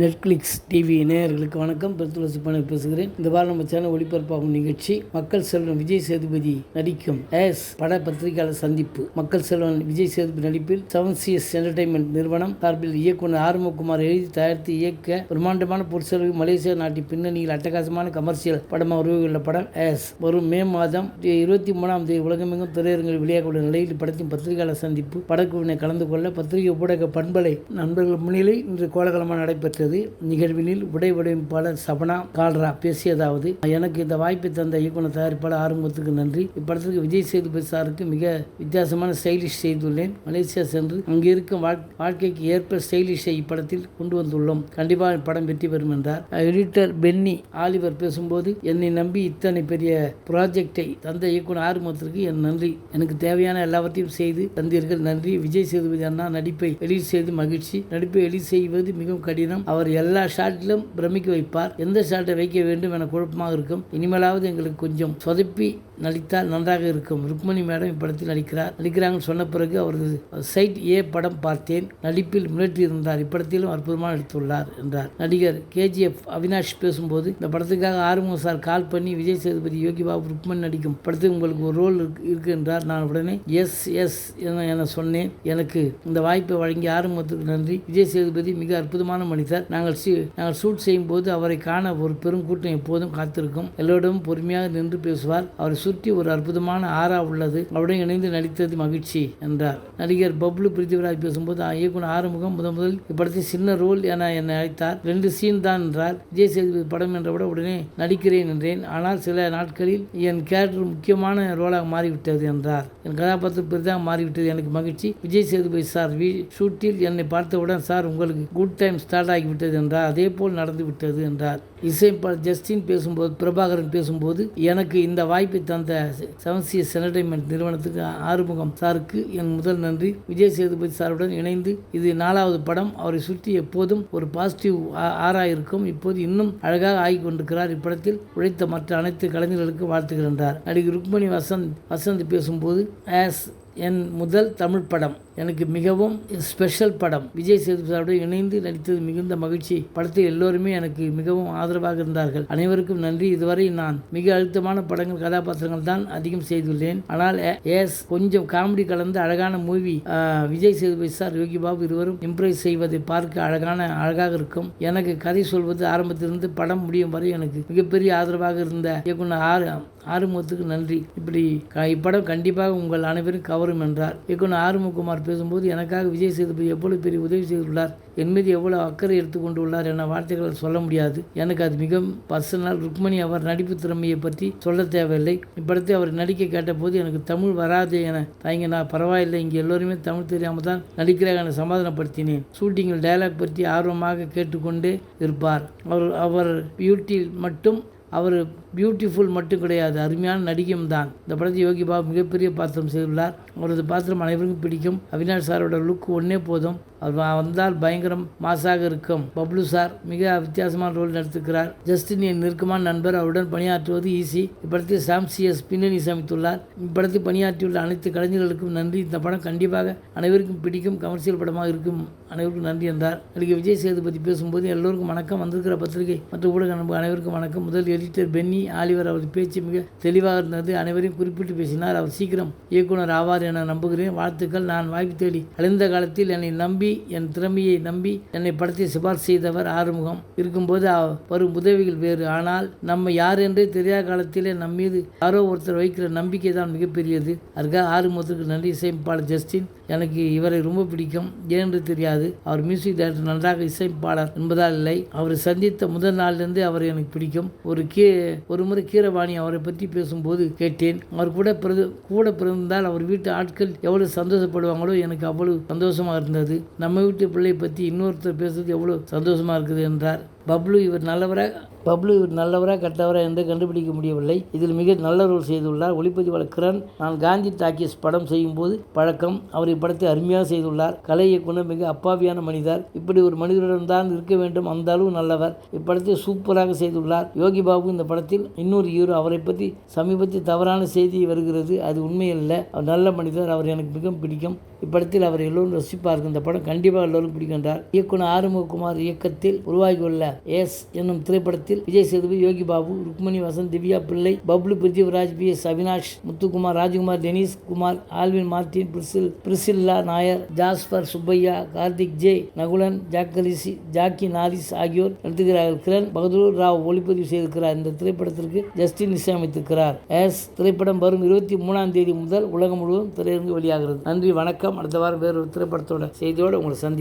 Netflix TV நேயர்களுக்கு வணக்கம். பெருத்துளசி பணம் பேசுகிறேன். இந்த வாரம் நம்ம சேனல் ஒளிபரப்பாகும் நிகழ்ச்சி மக்கள் செல்வன் விஜய் சேதுபதி நடிக்கும் எஸ் பட பத்திரிகையாளர் சந்திப்பு. மக்கள் செல்வன் விஜய் சேதுபதி நடிப்பில் செவன் சிஎஸ் என்டர்டைன்மெண்ட் நிறுவனம் சார்பில் இயக்குனர் ஆர்முகுமார் எழுதி தயாரித்து இயக்க பிரம்மாண்டமான பொருட்செலவு மலேசியா நாட்டின் பின்னணியில் அட்டகாசமான கமர்ஷியல் படமாக உருவாகியுள்ள படம் எஸ் வரும் மே மாதம் இருபத்தி மூணாம் தேதி உலகமெங்கும் திரையரங்கில் வெளியாகக்கூடிய நிலையில் படத்தின் பத்திரிகையாளர் சந்திப்பு. படக்குழுவினை கலந்து கொள்ள பத்திரிகை ஊடக பண்பலை நண்பர்கள் முன்னிலை இன்று கோலகலமாக நடைபெற்றது. நிகழ்வினில் உடை வடிவமைப்பாளர் சபனா கால்ரா பேசியதாவது எனக்கு இந்த வாய்ப்பை தந்த இயக்குனர் தயாரிப்பாளர் ஆறுமுகத்துக்கு நன்றி. இப்படத்திற்கு விஜய் சேதுபதி சாருக்கு மிக வித்தியாசமான ஸ்டைலிஷ் செய்துள்ளேன். மலேசியா சென்று அங்கு இருக்கும் வாழ்க்கைக்கு ஏற்ப ஸ்டைலிஷை இப்படத்தில் கொண்டு வந்துள்ளோம். கண்டிப்பாக படம் வெற்றி பெறும் என்றார். எடிட்டர் பென்னி ஆலிவர் பேசும்போது என்னை நம்பி இத்தனை பெரிய ப்ராஜெக்டை தந்த இயக்குனர் ஆறுமுகத்திற்கு என் நன்றி. எனக்கு தேவையான எல்லாவற்றையும் செய்து தந்தீர்கள். நன்றி. விஜய் சேதுபதி அண்ணா நடிப்பை வெளி செய்து மகிழ்ச்சி. நடிப்பை வெளி செய்வது மிகவும் கடினம். அவர் அவர் எல்லா ஷாட்டிலும் பிரமிக்க வைப்பார். எந்த ஷாட்டை வைக்க வேண்டும் என குழப்பமாக இருக்கும். இனிமேலாவது எங்களுக்கு கொஞ்சம் சொதப்பி நடித்தால் நன்றாக இருக்கும். ருக்மணி மேடம் இப்படத்தில் நடிக்கிறார். நடிக்கிறாங்கன்னு சொன்ன பிறகு அவரது சைட் ஏ படம் பார்த்தேன். நடிப்பில் முன்னேற்றி இருந்தார். இப்படத்திலும் அற்புதமாக நடித்துள்ளார் என்றார். நடிகர் கேஜிஎஃப் அவினாஷ் பேசும்போது இந்த படத்துக்காக ஆறுமுகம் சார் கால் பண்ணி விஜய் சேதுபதி யோகி பாபு ருக்மணி நடிக்கும் படத்தில் உங்களுக்கு ஒரு ரோல் இருக்கு என்றார். நான் உடனே எஸ் எஸ் என என சொன்னேன். எனக்கு இந்த வாய்ப்பை வழங்கி ஆறுமுகத்துக்கு நன்றி. விஜய் சேதுபதி மிக அற்புதமான மனிதர். நாங்கள் நாங்கள் ஷூட் செய்யும் போது அவரை காண ஒரு பெரும் கூட்டம் எப்போதும் காத்திருக்கும். எல்லோரிடமும் பொறுமையாக நின்று பேசுவார். அவரை சுற்றி ஒரு அற்புதமான ஆறா உள்ளது. அவருடன் இணைந்து நடித்தது மகிழ்ச்சி என்றார். நடிகர் பப்ளு பிரித்திவிராஜ் பேசும்போது இயக்குனர் ஆறுமுகம் முதன் முதல் இப்படத்தில் சின்ன ரோல் என என்னை அழைத்தார். ரெண்டு சீன் தான் என்றார். விஜய் சேதுபதி படம் என்றவிட உடனே நடிக்கிறேன் என்றேன். ஆனால் சில நாட்களில் என் கேரக்டர் முக்கியமான ரோலாக மாறிவிட்டது என்றார். என் கதாபாத்திரம் பெரிதாக மாறிவிட்டது எனக்கு மகிழ்ச்சி. விஜய் சேதுபதி சார் வி ஷூட்டில் என்னை பார்த்தவுடன் சார் உங்களுக்கு குட் டைம் ஸ்டார்ட் ஆகி விட்டது என்றார். அதே போல் நடந்து விட்டது என்றார். இசை ஜஸ்டின் பேசும்போது பிரபாகரன் பேசும்போது எனக்கு இந்த வாய்ப்பை தந்த செவன் சிஎஸ் என்டர்டைன்மெண்ட் நிறுவனத்துக்கு ஆறுமுகம் சாருக்கு என் முதல் நன்றி. விஜய் சேதுபதி சாருடன் இணைந்து இது நாலாவது படம். அவரை சுற்றி எப்போதும் ஒரு பாசிட்டிவ் ஆறா இருக்கும். இப்போது இன்னும் அழகாக ஆகிக் கொண்டிருக்கிறார். இப்படத்தில் உழைத்த மற்ற அனைத்து கலைஞர்களுக்கும் வாழ்த்துகின்றார் நடிகர் ருக்மணி வசந்த் வசந்த் பேசும்போது ஆஸ் என் முதல் தமிழ் படம். எனக்கு மிகவும் ஸ்பெஷல் படம். விஜய் சேதுபதியோடு இணைந்து நடித்தது மிகுந்த மகிழ்ச்சி. படத்தில் எல்லோருமே எனக்கு மிகவும் ஆதரவாக இருந்தார்கள். அனைவருக்கும் நன்றி. இதுவரை நான் மிக அழுத்தமான படங்கள் கதாபாத்திரங்கள் தான் அதிகம் செய்துள்ளேன். ஆனால் எஸ் கொஞ்சம் காமெடி கலந்து அழகான மூவி விஜய் சேதுபதி சார் யோகி பாபு இருவரும் இம்ப்ரைஸ் செய்வதை பார்க்க அழகான அழகாக இருக்கும். எனக்கு கதை சொல்வது ஆரம்பத்திலிருந்து படம் முடியும் வரை எனக்கு மிகப்பெரிய ஆதரவாக இருந்த இயக்குனர் ஆறு ஆறுமுகத்துக்கு நன்றி. இப்படி க- இப்படம் கண்டிப்பாக உங்கள் அனைவரும் கவரும் என்றார். இயக்குனர் ஆறுமுககுமார் பேசும்போது எனக்காக விஜய் சேதுபதி எவ்வளவு பெரிய உதவி செய்துள்ளார்? என் மீது எவ்வளவு அக்கறை எடுத்துக்கொண்டுள்ளார் என வார்த்தைகள் சொல்ல முடியாது. எனக்கு அது மிகவும் பர்சனல் ருக்மணி அவர் நடிப்பு திறமையை பற்றி சொல்ல தேவையில்லை. இப்படத்தை அவர் நடிக்க கேட்டபோது எனக்கு தமிழ் வராது என தயங்கினா பரவாயில்லை இங்கே எல்லோருமே தமிழ் தெரியாமல் தான் நடிக்கிறாங்க என சமாதானப்படுத்தினேன். ஷூட்டிங்கில் டயலாக் பற்றி ஆர்வமாக கேட்டுக்கொண்டே இருப்பார். அவர் அவர் பியூட்டியில் மட்டும் அவர் பியூட்டிஃபுல் மட்டும் கிடையாது அருமையான நடிகையும் தான். இந்த படத்தை யோகி பாபு மிகப்பெரிய பாத்திரம் செய்துள்ளார். அவரது பாத்திரம் அனைவருக்கும் பிடிக்கும். அவினாஷ் சாரோட லுக் ஒன்னே போதும். அவர் வந்தால் பயங்கரம் மாசாக இருக்கும். பப்ளு சார் மிக வித்தியாசமான ரோல் நடித்திருக்கிறார். ஜஸ்டின் என் நெருக்கமான நண்பர் அவருடன் பணியாற்றுவது ஈஸி இப்படத்தில் சாம் சிஎஸ் பின்னணி சமைத்துள்ளார். இப்படத்தில் பணியாற்றியுள்ள அனைத்து கலைஞர்களுக்கும் நன்றி. இந்த படம் கண்டிப்பாக அனைவருக்கும் பிடிக்கும். கமர்ஷியல் படமாக இருக்கும். அனைவருக்கும் நன்றி என்றார். நடிகை விஜய் சேதுபதி பேசும்போது எல்லோருக்கும் வணக்கம். வந்திருக்கிற பத்திரிகை மற்ற ஊடக நண்பர்கள் அனைவருக்கும் வணக்கம். முதல் எடிட்டர் பென்னி ஆலிவர் அவரது பேச்சு மிக தெளிவாக இருந்தது. அனைவரையும் குறிப்பிட்டு பேசினார். அவர் சீக்கிரம் இயக்குனர் ஆவார் என நம்புகிறேன். வாழ்த்துக்கள். நான் வாய்ப்பு தேடி அழிந்த காலத்தில் என்னை நம்பி என் திறமையை நம்பி என்னை படத்தை சிபார்சு செய்தவர் ஆறுமுகம். இருக்கும்போது அவ- வரும் உதவிகள் வேறு. ஆனால் நம்ம யார் என்றே தெரியாத காலத்திலே நம் மீது யாரோ ஒருத்தர் வைக்கிற நம்பிக்கை தான் மிகப்பெரியது அதுக்காக ஆறுமுகத்துக்கு நன்றி. இசையமைப்பாளர் ஜஸ்டின் எனக்கு இவரை ரொம்ப பிடிக்கும். ஏனென்று தெரியாது. அவர் மியூசிக் டைரக்டர் நன்றாக இசையமைப்பாளர் என்பதால் இல்லை. அவரை சந்தித்த முதல் நாளிலிருந்து அவர் எனக்கு பிடிக்கும். ஒரு கீ ஒரு முறை கீரவாணி அவரை பற்றி பேசும்போது கேட்டேன். அவர் கூட பிறகு கூட பிறந்தால் அவர் வீட்டு ஆட்கள் எவ்வளவு சந்தோஷப்படுவாங்களோ எனக்கு அவ்வளவு சந்தோஷமாக இருந்தது. நம்ம வீட்டு பிள்ளை பற்றி இன்னொருத்தர் பேசுறது எவ்வளோ சந்தோஷமாக இருக்குது என்றார். பப்ளு இவர் நல்லவரா பப்ளு இவர் நல்லவரா கெட்டவரா என்று கண்டுபிடிக்க முடியவில்லை. இதில் மிக நல்ல ரோல் செய்துள்ளார் ஒளிப்பதிவாளர் கிரண் நான் காந்தி டாக்கீஸ் படம் செய்யும் போது பழக்கம் அவர் இப்படத்தை அருமையாக செய்துள்ளார் கலை இயக்குனர் மிக அப்பாவியான மனிதர். இப்படி ஒரு மனிதரிடம் தான் இருக்க வேண்டும். அந்த அளவு நல்லவர். இப்படத்தை சூப்பராக செய்துள்ளார் யோகி பாபு இந்த படத்தில் இன்னொரு ஹீரோ. அவரை பற்றி சமீபத்தில் தவறான செய்தி வருகிறது. அது உண்மையல்ல. அவர் நல்ல மனிதர். அவர் எனக்கு மிகவும் பிடிக்கும். இப்படத்தில் அவர் எல்லோரும் ரசிப்பார்கள். இந்த படம் கண்டிப்பாக எல்லோரும் பிடிக்கின்றார். இயக்குனர் ஆறுமுககுமார் இயக்கத்தில் உருவாகியுள்ள எஸ் என்னும் திரைப்படத்தில் Vijay Sethupathi Yogi Babu Rukmini Vasanth Divya Pillai Bablu Prithviraj P S Avinash Muthukumar Rajkumar Dennis Kumar Alvin Martin பிரிசில் Priscilla Nair Jasper Subbaiah Karthik J Nakulan ஜாக்கலிசி Jackie Norris ஆகியோர் நடித்துகிறார்கள் கிரண் பகதூர் ராவ் ஒளிப்பதிவு செய்திருக்கிறார். இந்த திரைப்படத்திற்கு ஜஸ்டின் இசையமைத்திருக்கிறார் எஸ் திரைப்படம் வரும் இருபத்தி மூணாம் தேதி முதல் உலகம் முழுவதும் திரையரங்கு வெளியாகிறது. நன்றி வணக்கம். அடுத்த வாரம் வேறொரு திரைப்படத்தோட செய்தியோடு உங்களை சந்தி